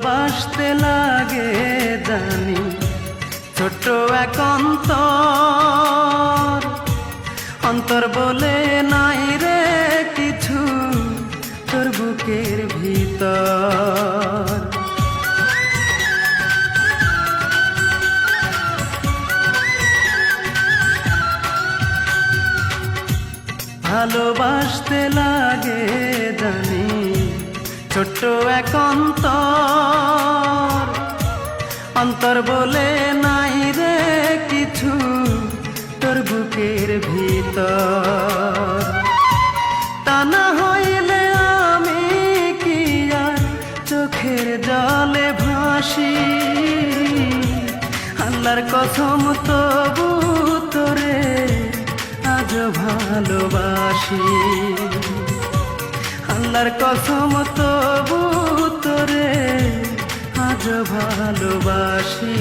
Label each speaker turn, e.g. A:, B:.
A: ভালোবাসতে লাগে জানি ছোট্ট এক অন্তর। অন্তর বলে নাই রে কিছু তোর বুকের ভিতর। ভালোবাসতে লাগে জানি ছোট্ট এক অন্তর। অন্তর বলে নাই রে কিছু তোর বুকের ভিতর। তা না হইলে আমি কি আর চোখের জলে ভাসি? আল্লাহর কসম তবু তোরে আজ ভালোবাসি। আল্লাহর কসম তবু তোরে আজ ভালোবাসি।